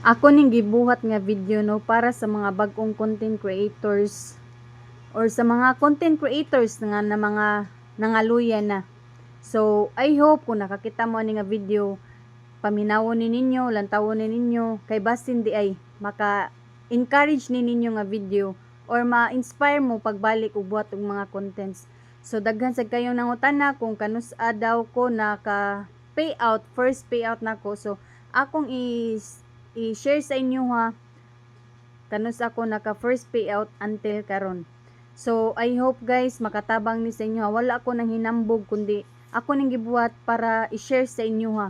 Ako ning gibuhat nga video no para sa mga bagong content creators or sa mga content creators nga na mga nangaluya na. So, I hope kung nakakita mo ni nga video, paminawon ni ninyo, lantawon ni ninyo, kay basin di ay maka encourage ni ninyo nga video or ma-inspire mo pagbalik og buhat og mga contents. So daghan sa kayong nangutana kung kanus daw ko naka payout, first payout nako. So akong i i-share sa inyo ha kanus ako naka first payout until karon. So I hope guys makatabang ni sa inyo ha. Wala ako nang hinambog kundi ako ning gibuhat para i-share sa inyo ha.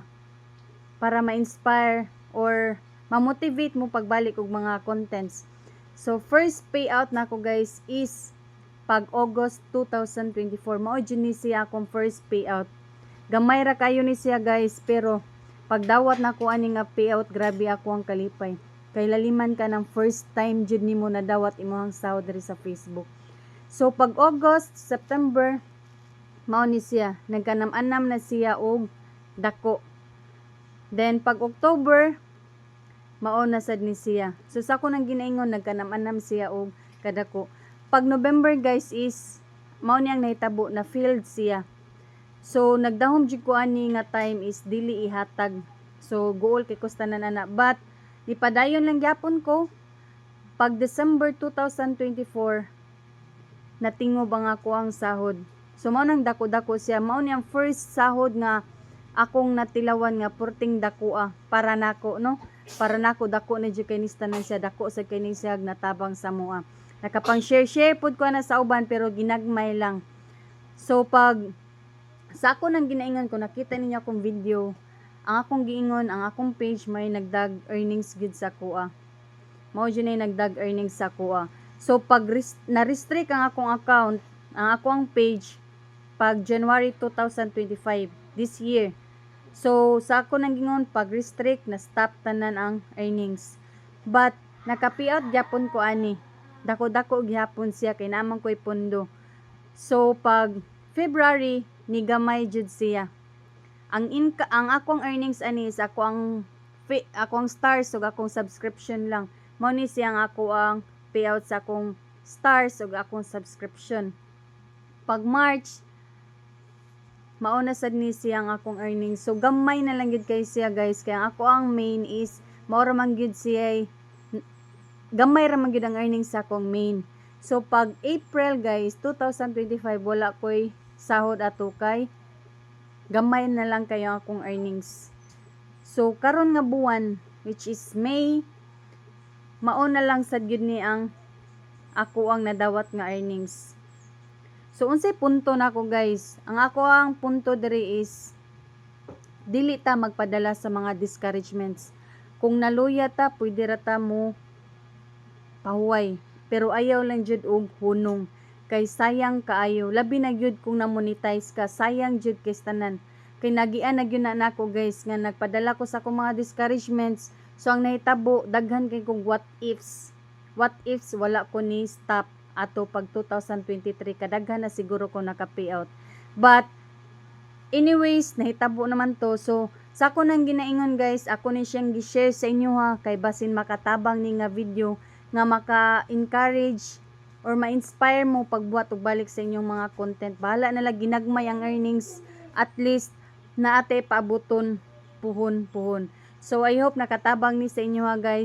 Para ma-inspire or ma-motivate mo pagbalik og mga contents. So first payout nako guys is pag August 2024 mao siya akong first payout. Gamay ra kayo ni siya guys pero pag dawat na ko ani nga payout grabe ako ang kalipay. Kay ka ng first time jud nimo na dawat imong sahod diri sa Facebook. So pag August, September mao ni siya nagkanam-anam na siya og dako. Then pag October mao na sad ni siya. So sa ko nang ginaingon nagkanam-anam siya og kadako. Pag November guys is mao niyang nahitabo na filled siya. So nagdahom jud ko ani nga time is dili ihatag. So goal kay kustanan ana but nipadayon lang gyapon ko. Pag December 2024 natingo ba nga ko ang sahod. So mao nang dako-dako siya. Mao niyang first sahod nga akong natilawan nga purting dakoa para nako no? Para nako dako na jud kay nistanan siya. Dako sa kini siya natabang sa mua nakapang share share pud ko na sa uban pero ginagmay lang. So pag sa ako nang ginaingon ko nakita ninyo akong video. Ang akong giingon ang akong page may nagdag earnings gid sa kuha. Mao jud na nagdag earnings sa kuha. So pag res- na-restrict ang akong account ang akong page pag January 2025 this year. So sa ako nang gingon pag restrict na stop tanan ang earnings. But naka-payout gyapon ko ani. Dako-dako gyapon siya kay naman ko'y pundo. So pag February ni gamay jud siya. Ang inka ang akong earnings ani is ako ang ako ang stars ug akong subscription lang. Mao ni siya ang ako ang payout sa akong stars ug akong subscription. Pag March mao na sad ni siya ang akong earnings. So gamay na lang gid kay siya guys. Kaya ang ako ang main is mao ra man gid siya gamay ra man gid ang earnings sa akong main. So pag April guys 2025 wala koy sahod ato kay gamay na lang kayo akong earnings so karon nga buwan which is May mao na lang sad gyud ni ang ako ang nadawat nga earnings So unsay punto nako guys? Ang ako ang punto diri is dili ta magpadala sa mga discouragements. Kung naluya ta, pwede ra ta mo pahuway. Pero ayaw lang jud og hunong kay sayang kaayo. Labi na gyud kung na-monetize ka, sayang jud kay tanan. Kay nagian na gyud na nako guys nga nagpadala ko sa akong mga discouragements. So ang nahitabo daghan kay kong what ifs. What ifs wala ko ni stop ato pag 2023 kadaghan na siguro ko naka-payout. But anyways, nahitabo naman to. So sa ako nang ginaingon guys, ako ni siyang gi-share sa inyo ha kay basin makatabang ni nga video nga maka-encourage or ma-inspire mo pagbuhat og balik sa inyong mga content. Bahala na lang ginagmay ang earnings at least na ate paabuton puhon puhon. So I hope nakatabang ni sa inyo ha guys.